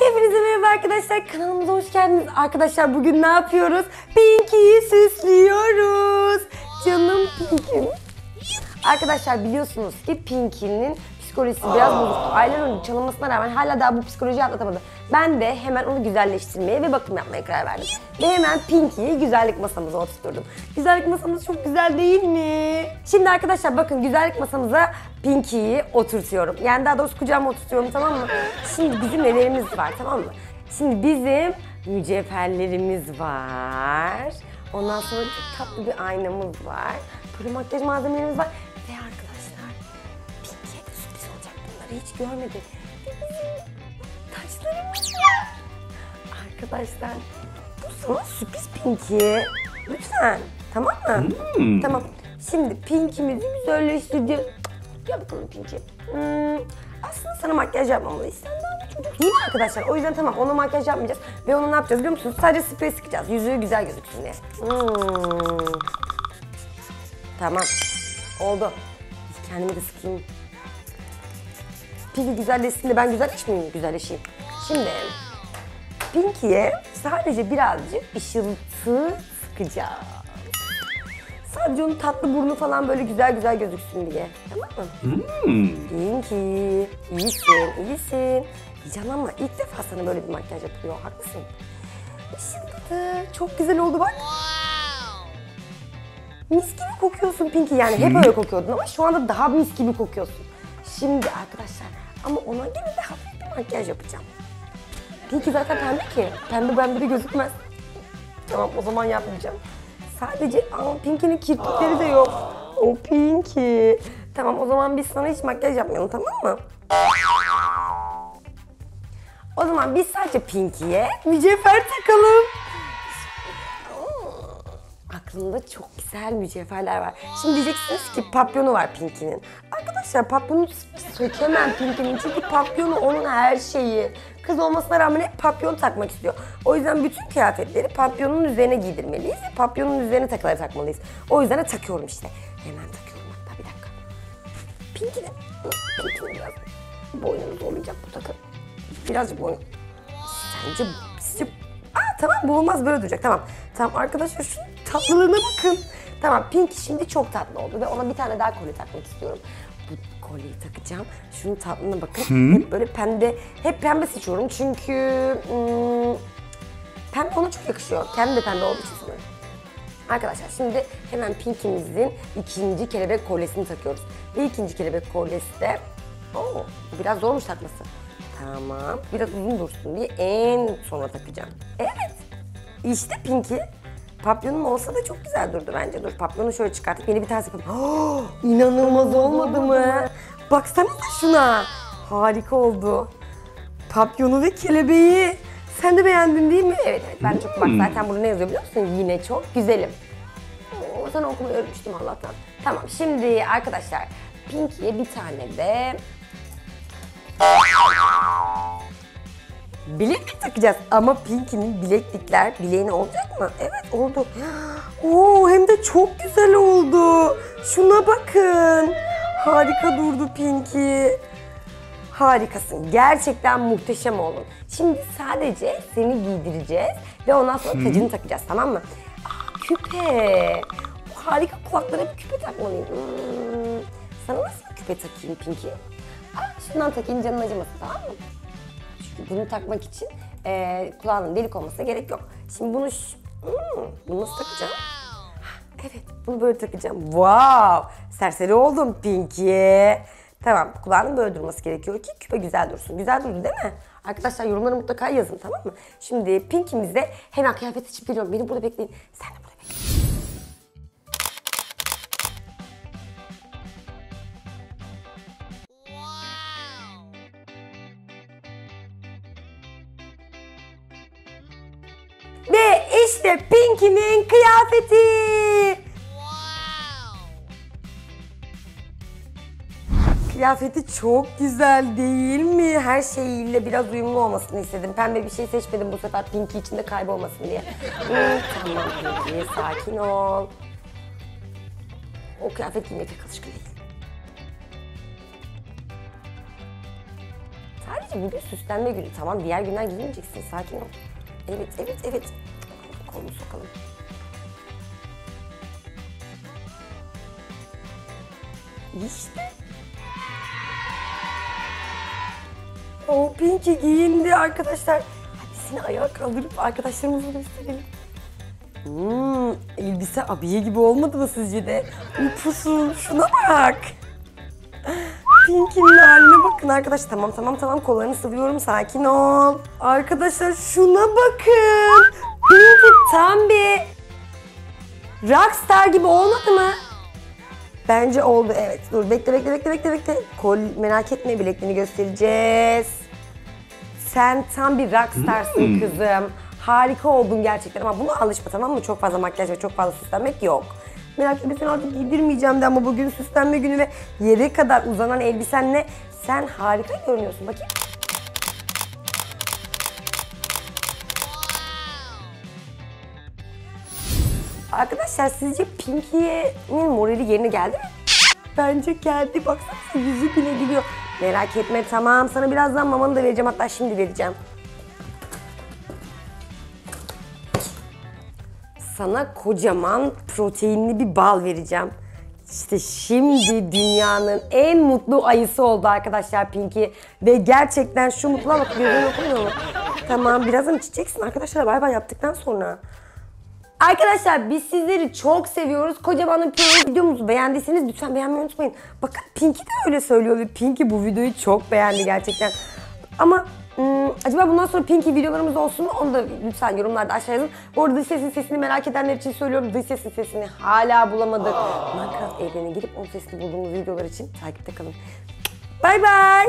Hepinize merhaba arkadaşlar. Kanalımıza hoş geldiniz. Arkadaşlar bugün ne yapıyoruz? Pinky'yi süslüyoruz. Canım Pinky'm. Arkadaşlar biliyorsunuz ki Pinky'nin psikolojisi biraz bozuktu. Aylar önce çalınmasına rağmen hala daha bu psikolojiyi atlatamadı. Ben de hemen onu güzelleştirmeye ve bakım yapmaya karar verdim. Ve hemen Pinky'yi güzellik masamıza oturtturdum. Güzellik masamız çok güzel değil mi? Şimdi arkadaşlar bakın güzellik masamıza Pinky'yi oturtuyorum. Yani daha doğrusu kucağıma oturtuyorum tamam mı? Şimdi bizim nelerimiz var tamam mı? Şimdi bizim mücevherlerimiz var. Ondan sonra çok tatlı bir aynamız var. Böyle makyaj malzemelerimiz var. Bunları hiç görmedi. Taçlarımız var. Arkadaşlar bu sana sürpriz Pinky. Lütfen. Tamam mı? Tamam. Şimdi Pinky'mizi güzelleştireceğiz. Gel bakalım Pinky. Hmm, aslında sana makyaj yapmamalıyız. Sen daha bir çocuk değil mi arkadaşlar? O yüzden tamam ona makyaj yapmayacağız. Ve onu ne yapacağız biliyor musunuz? Sadece sprey sıkacağız. Yüzüğü güzel gözüksün diye. Hmm. Tamam. Oldu. Kendimi de sıkayım. Pinky güzelleşsin de ben güzelleşmeyeyim, güzelleşeyim. Şimdi Pinky'ye sadece birazcık ışıltı sıkacağız. Sadece onun tatlı burnu falan böyle güzel güzel gözüksün diye. Tamam mı? Pinky, iyisin, iyisin. Diyeceğim ama ilk defa sana böyle bir makyaj yapılıyor. Haklısın. Işıltı. Çok güzel oldu bak. Mis gibi kokuyorsun Pinky. Yani hep öyle kokuyordun ama şu anda daha mis gibi kokuyorsun. Şimdi arkadaşlar ama ona göre de hafif bir makyaj yapacağım. Pinky zaten pembe ki. Pembe pembe de gözükmez. Tamam o zaman yapmayacağım. Sadece ama Pinky'nin kirpikleri de yok. O Pinky. Tamam o zaman biz sana hiç makyaj yapmayalım tamam mı? O zaman biz sadece Pinky'ye mücevher takalım. Aklımda çok güzel mücevherler var. Şimdi diyeceksiniz ki papyonu var Pinky'nin. Arkadaşlar papyonu sökemem Pinky'nin çünkü papyonu onun her şeyi. Kız olmasına rağmen hep papyon takmak istiyor. O yüzden bütün kıyafetleri papyonun üzerine giydirmeliyiz papyonun üzerine takıları takmalıyız. O yüzden de takıyorum işte. Hemen takıyorum hatta bir dakika. Pinky de Pinky'nin biraz boynunu zorlayacak bu takı. Birazcık boyun. Sence, sizce... Aa tamam bu olmaz böyle duracak tamam. Tamam arkadaşlar şu tatlılığına bakın. Tamam Pinky şimdi çok tatlı oldu ve ona bir tane daha kolye takmak istiyorum. Bu kolyeyi takacağım. Şunun tatlılığına bakın. Hep böyle pembe, hep pembe seçiyorum çünkü hmm, pembe ona çok yakışıyor. Kendi de pembe olduğu için sanırım. Arkadaşlar şimdi hemen Pinky'mizin ikinci kelebek kolyesini takıyoruz. Ve ikinci kelebek kolyesi de... Oo, biraz zormuş takması. Tamam. Biraz uzun dursun diye en sona takacağım. Evet. İşte Pinky. Papyonum olsa da çok güzel durdu bence. Dur papyonu şöyle çıkartıp yeni bir tane yapalım. Oh, inanılmaz olmadı mı? Baksanıza şuna. Harika oldu. Papyonu ve kelebeği. Sen de beğendin değil mi? Evet evet ben çok bak zaten burada ne yazıyor biliyor musun? Yine çok güzelim. Oo, sana okumayı öğretmiştim Allah'tan. Tamam şimdi arkadaşlar Pinky'ye bir tane de bileklik takacağız. Ama Pinky'nin bileklikler bileğine olacak mı? Evet oldu. Oo hem de çok güzel oldu. Şuna bakın. Harika durdu Pinky. Harikasın. Gerçekten muhteşem oldun. Şimdi sadece seni giydireceğiz ve ondan sonra tacını takacağız tamam mı? Aa, küpe. Bu harika kulaklara bir küpe takmalıyım. Hmm, Sana nasıl bir küpe takayım Pinky? Aa, şundan takayım canın acımasın tamam mı? Bunu takmak için eee kulağının delik olmasına gerek yok. Şimdi bunu Hmm, bunu nasıl takacağım? Evet, bunu böyle takacağım. Wow! Serseri oldum Pinky. Tamam, kulağının böyle durması gerekiyor ki küpe güzel dursun. Güzel durdu değil mi? Arkadaşlar yorumlara mutlaka yazın tamam mı? Şimdi Pinky'mizde hemen kıyafet seçip geliyorum. Beni burada bekleyin. Sen de burada işte Pinky'nin kıyafeti. Kıyafeti çok güzel değil mi? Her şeyiyle biraz uyumlu olmasını istedim. Pembe bir şey seçmedim bu sefer Pinky içinde kaybolmasın diye. Hmm, tamam Pinky, sakin ol. O kıyafet giymeye pek alışkın değil. Sadece bugün süslenme günü. Tamam diğer günler giyinmeyeceksin. Sakin ol. Evet, evet, evet. Kolunu sokalım. İşte. O Pinky giyindi arkadaşlar. Hadi seni ayağa kaldırıp arkadaşlarımıza gösterelim. Hmm, elbise abiye gibi olmadı mı sizce de? Upusun şuna bak. Pinky'nin haline bakın arkadaşlar. Tamam tamam tamam kollarını sıvıyorum sakin ol. Arkadaşlar şuna bakın. Pinky tam bir rockstar gibi olmadı mı? Bence oldu evet. Dur bekle bekle bekle bekle bekle. Kol merak etme bilekliğini göstereceğiz. Sen tam bir rockstarsın kızım. Harika oldun gerçekten ama buna alışma tamam mı? Çok fazla makyaj ve çok fazla süslenmek yok. Merak etme seni artık giydirmeyeceğim de ama bugün süslenme günü ve yere kadar uzanan elbisenle sen harika görünüyorsun. Bakayım. Arkadaşlar sizce Pinky'nin morali yerine geldi mi? Bence geldi. Baksana yüzü bile gülüyor. Merak etme tamam. Sana birazdan mamanı da vereceğim. Hatta şimdi vereceğim. Sana kocaman proteinli bir bal vereceğim. İşte şimdi dünyanın en mutlu ayısı oldu arkadaşlar Pinky. Ve gerçekten şu mutluluğa bak? Tamam birazdan içeceksin arkadaşlar bay bay yaptıktan sonra. Arkadaşlar biz sizleri çok seviyoruz. Kocaman bir videomuzu beğendiyseniz lütfen beğenmeyi unutmayın. Bakın Pinky de öyle söylüyor ve Pinky bu videoyu çok beğendi gerçekten. Ama hmm, acaba bundan sonra Pinky videolarımız olsun mu? Onu da lütfen yorumlarda aşağı yazın. Bu arada dış sesin sesini merak edenler için söylüyorum. Dış sesin sesini hala bulamadık. Minecraft evrenine girip onun sesini bulduğumuz videolar için takipte kalın. Bay bay.